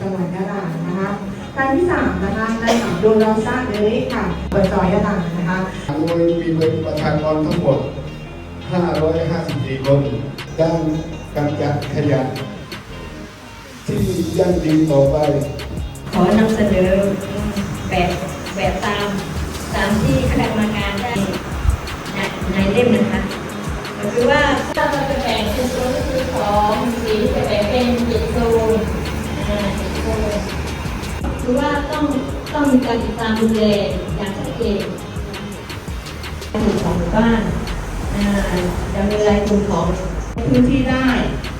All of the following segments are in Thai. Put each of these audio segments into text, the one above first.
นะคะในดูเราสร้างเลยค่ะเปิดจอยต่างนะคะโดยมีประชากรทั้งหมด 554 คนด้านกำจัดขยะที่ยั่งยืนต่อไป ขอนำเสนอแบบแบบตามตามที่คณะกรรมการได้ในในเล่มนะคะก็คือว่าถ้าเราจะแบ่งเป็นโซนก็คือของสีจะแบ่ง มีการติดตามดูแลอย่างชัดเจนกลุ่มของหมู่บ้านอ่าจะมีรายกลุ่มของพื้นที่ได้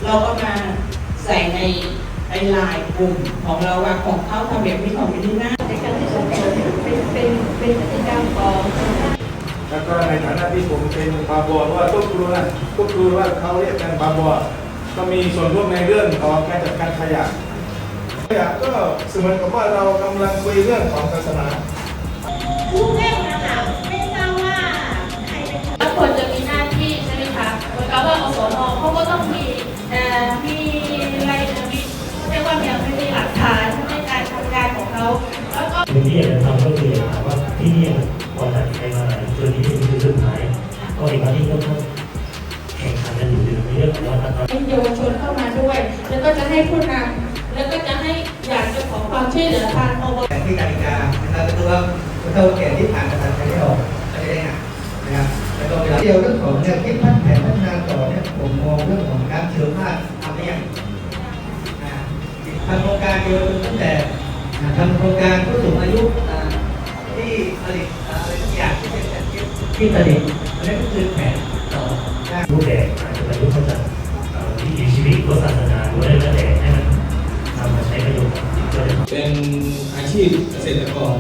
เราก็มาใส่ในไอไลน์กลุ่มของเราว่าของเขาทำแบบนี้ของแบบนี้นะในการที่จะเป็นเป็นเป็นพฤติกรรมของแล้วก็ในฐานะที่ผมเป็นบาบอว่าก็ครูนะก็ครูว่าเขาเรียกกันบาบอก็มีส่วนร่วมในเรื่องของการจัดการขยะ ก็เสมือนกับว่าเรากำลังคุยเรื่องของศาสนาผู้เล่นนะคะไม่ทราบว่าใครเป็นคนแล้วควรจะมีหน้าที่ใช่ไหมคะเหมือนกับว่าอสมเขาก็ต้องมีเอ่อมีอะไรนะมีเรียกว่ามีอะไรมีหลักฐานในการทำงานของเขาแล้วก็สิ่งที่อยากจะทำก็คืออยากถามว่าที่นี่ยพอตัดไปมาตัวนี้เป็นจุดสุดท้ายก็อีกวันที่ก็ต้องแข่งขันกันอยู่ในเรื่องของวัฒนธรรมให้เยาวชนเข้ามาด้วย แล้วก็จะให้ผู้นำ แล้วก็จะให้อยากจะขอความช่วยเหลือทางอบตที่กติกานะครับก็คือว่าเฒ่าแก่ที่ผ่านการตัดสินใจออกไม่ได้งานนะครับแล้วก็เวลาเดียวเรื่องของแนวคิดพัฒนาพัฒนาต่อเนี่ยผมมองเรื่องของการเชื่อมภาคทำได้ยังอ่าทำโครงการเดียวตั้งแต่อ่าทำโครงการผู้สูงอายุอ่าที่ผลิตอะไรสักอย่างที่เป็นแบบที่ผลิตอันนี้ก็คือแผนต่อนะรูปแบบอาจจะประยุเข้าจากเอ่อวิถีชีวิตหรือศาสนาหรืออะไรก็แล้วแต่ให้มัน เป็นอาชีพเกษตรกร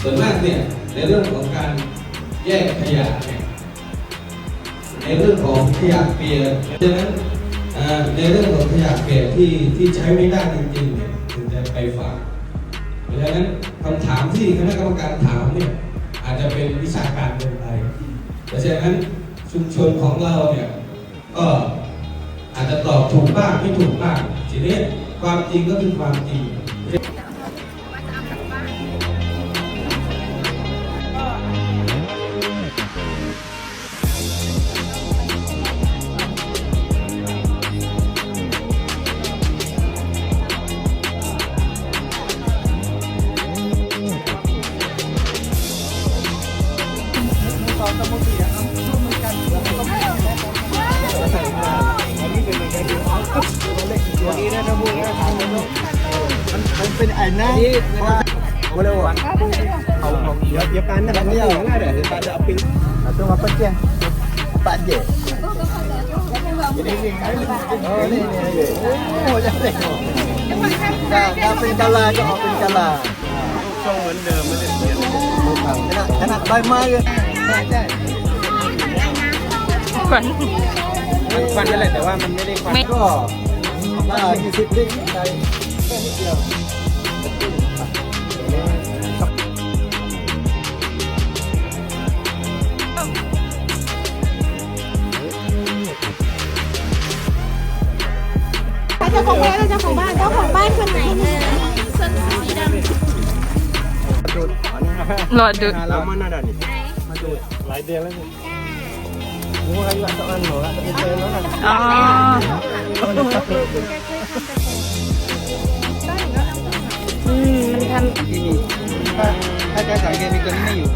ส่วนมากเนี่ยในเรื่องของการแยกขยะเนี่ยในเรื่องของขยะเปียกดังนั้นในเรื่องของขยะเปียกที่ที่ใช้ไม่ได้จริงๆเนี่ยถึงจะไปฝากเพราะฉะนั้นคำถามที่คณะกรรมการถามเนี่ยอาจจะเป็นวิชาการเกินไปเพราะฉะนั้นชุมชนของเราเนี่ยก็อาจจะตอบถูกบ้างไม่ถูกบ้างทีนี้ ความจริงก็คือความจริงมันเป็นไอ้นั่นว่าเร็ วอะเขาเขาเดี๋ยวเดี๋ยวการนั่นนี่เอาง่ายเลยเดี๋ยวการจะเอาปิ้งเอาตัวมาปั้นเจียงปั้นเจียนี่นี่นี่นี่โอ้ยจะเด็กถ้าถ้าเป็นกะลาก็เอาเป็นกะลาช่องเหมือนเดิมไม่ได้เปลี่ยนขนาดขนาดใบไม้เลยใช่ใช่ควันควันนั่นแหละแต่ว่ามันไม่ได้ควันก็ ถ้ายี่สิบลิตรใส่แค่นิดเดียวเจ้าของบ้านเจ้าของบ้านเจ้าของบ้านคนไหนเนี่ยเสื้อสีดำรอดู lama na dah ni? Aduh, rider lah ni. Ni orang juga tak mana lah, tak bisa lah kan. อ๋ออื มมันทำ Ini. ถ้าถ้าจะสังเกตมีตัวนี้ไม่อยู่